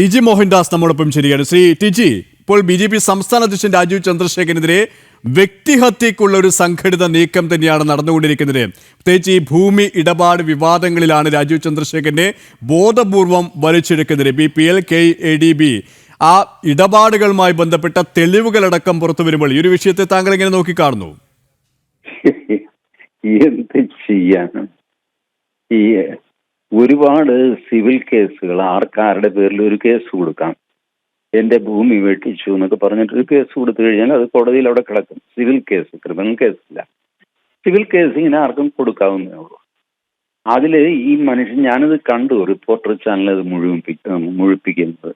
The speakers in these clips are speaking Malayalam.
ടി ജി മോഹൻദാസ് നമ്മോടൊപ്പം ശരിയാണ് ശ്രീ ടിജി ഇപ്പോൾ ബി ജെ പി സംസ്ഥാന അധ്യക്ഷൻ രാജീവ് ചന്ദ്രശേഖരനെതിരെ വ്യക്തിഹത്യക്കുള്ള ഒരു സംഘടിത നീക്കം തന്നെയാണ് നടന്നുകൊണ്ടിരിക്കുന്നത്. പ്രത്യേകിച്ച് ഈ ഭൂമി ഇടപാട് വിവാദങ്ങളിലാണ് രാജീവ് ചന്ദ്രശേഖരനെ ബോധപൂർവം വലിച്ചെടുക്കുന്നത്. B P L K A D B. ആ ഇടപാടുകളുമായി ബന്ധപ്പെട്ട തെളിവുകളടക്കം പുറത്തു വരുമ്പോൾ ഈ ഒരു വിഷയത്തെ താങ്കൾ എങ്ങനെ നോക്കിക്കാണുന്നു. എന്ത് ചെയ്യാനും? ഈ ഒരുപാട് സിവിൽ കേസുകൾ ആർക്കാരുടെ പേരിൽ ഒരു കേസ് കൊടുക്കാം. എന്റെ ഭൂമി വെട്ടിച്ചു എന്നൊക്കെ പറഞ്ഞിട്ട് ഒരു കേസ് കൊടുത്തു കഴിഞ്ഞാൽ അത് കോടതിയിൽ അവിടെ കിടക്കും. സിവിൽ കേസ് ക്രിമിനൽ കേസില്ല സിവിൽ കേസ് ഇങ്ങനെ ആർക്കും കൊടുക്കാവുന്നേ ഉള്ളൂ. അതിൽ ഈ മനുഷ്യൻ ഞാനത് കണ്ടു റിപ്പോർട്ടർ ചാനൽ അത് മുഴുവിപ്പി മുഴുപ്പിക്കുന്നത്.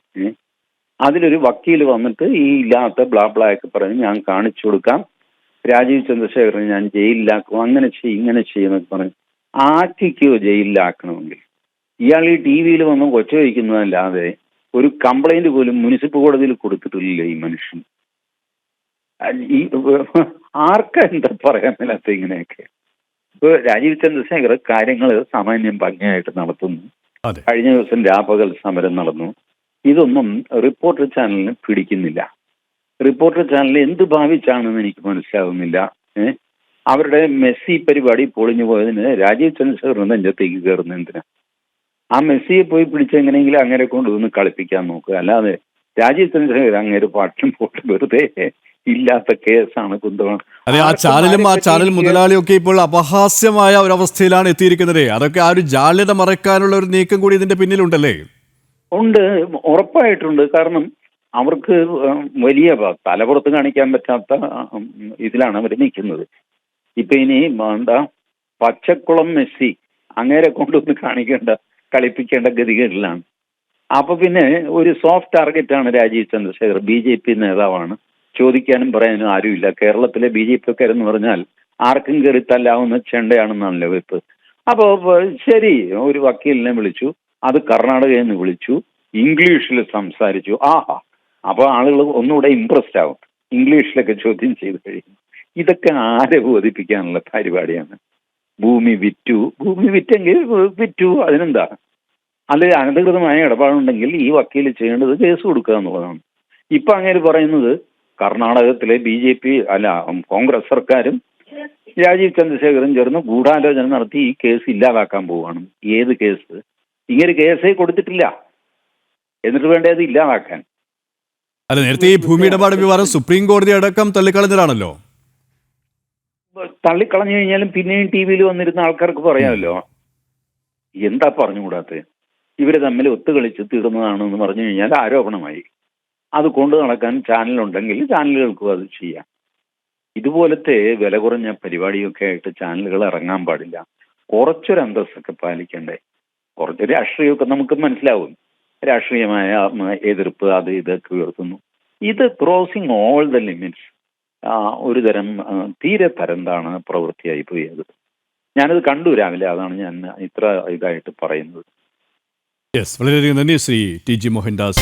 അതിലൊരു വക്കീൽ വന്നിട്ട് ഈ ഇല്ലാത്ത ബ്ലാ ബ്ലാ ഒക്കെ പറഞ്ഞ് ഞാൻ കാണിച്ചു കൊടുക്കാം. രാജീവ് ചന്ദ്രശേഖരൻ ഞാൻ ജയിലിലാക്കും. അങ്ങനെ ചെയ്യും ഇങ്ങനെ ചെയ്യുന്നൊക്കെ പറഞ്ഞു ആക്കിക്കോ ജയിലിലാക്കണമെങ്കിൽ. ഇയാൾ ഈ ടി വിയിൽ വന്ന് കൊച്ച വയ്ക്കുന്നതല്ലാതെ ഒരു കംപ്ലൈന്റ് പോലും മുനിസിപ്പൽ കോടതിയിൽ കൊടുത്തിട്ടില്ല ഈ മനുഷ്യൻ. ആർക്ക ഈ ആർക്കാ എന്താ പറയാൻ മേലാത്ത ഇങ്ങനെയൊക്കെ? ഇപ്പൊ രാജീവ് ചന്ദ്രശേഖർ കാര്യങ്ങൾ സാമാന്യം ഭംഗിയായിട്ട് നടത്തുന്നു. കഴിഞ്ഞ ദിവസം രാപകൽ സമരം നടന്നു. ഇതൊന്നും റിപ്പോർട്ടർ ചാനലിന് പിടിക്കുന്നില്ല. റിപ്പോർട്ടർ ചാനൽ എന്ത് ഭാവിച്ചാണെന്ന് എനിക്ക് മനസ്സിലാവുന്നില്ല. ഏ? അവരുടെ മെസ്സി പരിപാടി പൊളിഞ്ഞു പോയതിന് രാജീവ് ചന്ദ്രശേഖർ നെഞ്ചത്തേക്ക് കയറുന്ന എന്തിനാ? ആ മെസ്സിയെ പോയി പിടിച്ചെങ്ങനെയെങ്കിലും അങ്ങനെ കൊണ്ടുവന്ന് കളിപ്പിക്കാൻ നോക്കുക അല്ലാതെ രാജീവ് ചന്ദ്രശേഖർ അങ്ങേര് പാട്ടും പോട്ട് വെറുതെ ഇല്ലാത്ത കേസാണ് കുന്തമാണ് അതെ ആ ചാനലും ആ ചാനൽ മുതലാളിയൊക്കെ ഇപ്പോൾ അപഹാസ്യമായ ഒരവസ്ഥയിലാണ് എത്തിയിരിക്കുന്നത്. അതൊക്കെ ആ ഒരു ജാള്യത മറക്കാനുള്ള ഒരു നീക്കം കൂടി ഇതിന്റെ പിന്നിലുണ്ടല്ലേ? ഉണ്ട് ഉറപ്പായിട്ടുണ്ട്. കാരണം അവർക്ക് വലിയ തലപുറത്ത് കാണിക്കാൻ പറ്റാത്ത ഇതിലാണ് അവർ നിൽക്കുന്നത്. ഇപ്പൊ ഇനി എന്താ പച്ചക്കുളം മെസ്സി അങ്ങേരെ കൊണ്ടുവന്ന് കാണിക്കേണ്ട കളിപ്പിക്കേണ്ട ഗതികളിലാണ് അപ്പൊ പിന്നെ ഒരു സോഫ്റ്റ് ടാർഗറ്റ് ആണ് Rajeev Chandrasekhar B J P നേതാവാണ്. ചോദിക്കാനും പറയാനും ആരുമില്ല. കേരളത്തിലെ ബി ജെ എന്ന് പറഞ്ഞാൽ ആർക്കും കയറി തല്ലാവുന്ന ചെണ്ടയാണെന്നാണല്ലോ വെപ്പ്. അപ്പോ ശരി ഒരു വക്കീലിനെ വിളിച്ചു അത് കർണാടകയിൽ നിന്ന് വിളിച്ചു ഇംഗ്ലീഷിൽ സംസാരിച്ചു. ആഹാ അപ്പൊ ആളുകൾ ഒന്നുകൂടെ ഇമ്പ്രസ്ഡ് ആവും. ഇംഗ്ലീഷിലൊക്കെ ചോദ്യം ചെയ്ത് കഴിയും ഇതൊക്കെ ആരെ ബോധിപ്പിക്കാനുള്ള പരിപാടിയാണ്? ഭൂമി വിറ്റു. ഭൂമി വിറ്റെങ്കിൽ വിറ്റു. അതിനെന്താ? അല്ലെ അനധികൃതമായ ഇടപാടുണ്ടെങ്കിൽ ഈ വക്കീൽ ചെയ്യേണ്ടത് കേസ് കൊടുക്കുക എന്നുള്ളതാണ്. ഇപ്പൊ അങ്ങനെ പറയുന്നത് കർണാടകത്തിലെ ബി ജെ പി അല്ല കോൺഗ്രസ് സർക്കാരും രാജീവ് ചന്ദ്രശേഖരൻ ചേർന്ന് ഗൂഢാലോചന നടത്തി ഈ കേസ് ഇല്ലാതാക്കാൻ പോവുകയാണ് ഏത് കേസ്? ഇങ്ങനെ കേസേ കൊടുത്തിട്ടില്ല. എന്നിട്ട് വേണ്ടത് ഇല്ലാതാക്കാൻ? അല്ല നേരത്തെ ഈ ഭൂമി ഇടപാട് വിവാദം സുപ്രീം കോടതി അടക്കം തള്ളിക്കളഞ്ഞതാണല്ലോ. തള്ളിക്കളഞ്ഞു കഴിഞ്ഞാലും പിന്നെയും ടി വിയിൽ വന്നിരുന്ന ആൾക്കാർക്ക് പറയാമല്ലോ. എന്താ പറഞ്ഞുകൂടാത്തത് ഇവർ തമ്മിൽ ഒത്തുകളിച്ച് തീർന്നതാണെന്ന് പറഞ്ഞു കഴിഞ്ഞാൽ ആരോപണമായി. അത് കൊണ്ടു നടക്കാൻ ചാനലുണ്ടെങ്കിൽ ചാനലുകൾക്കും അത് ചെയ്യാം. ഇതുപോലത്തെ വില കുറഞ്ഞ പരിപാടിയൊക്കെ ആയിട്ട് ചാനലുകൾ ഇറങ്ങാൻ പാടില്ല. കുറച്ചൊരു അന്തസ്സൊക്കെ പാലിക്കണ്ടേ? കുറച്ച് രാഷ്ട്രീയമൊക്കെ നമുക്ക് മനസ്സിലാവും. രാഷ്ട്രീയമായ എതിർപ്പ് അത് ഇതൊക്കെ ഉയർത്തുന്നു. ഇത് ക്രോസിങ് ഓൾ ദ ലിമിറ്റ്സ് ഒരു തരം തീരെ തരംതാണ് പ്രവൃത്തിയായി പോയത്. ഞാനത് കണ്ടു രാവിലെ അതാണ് ഞാൻ ഇത്ര ഇതായിട്ട് പറയുന്നത്. വളരെയധികം നന്ദി ശ്രീ ടി ജി മോഹൻദാസ്.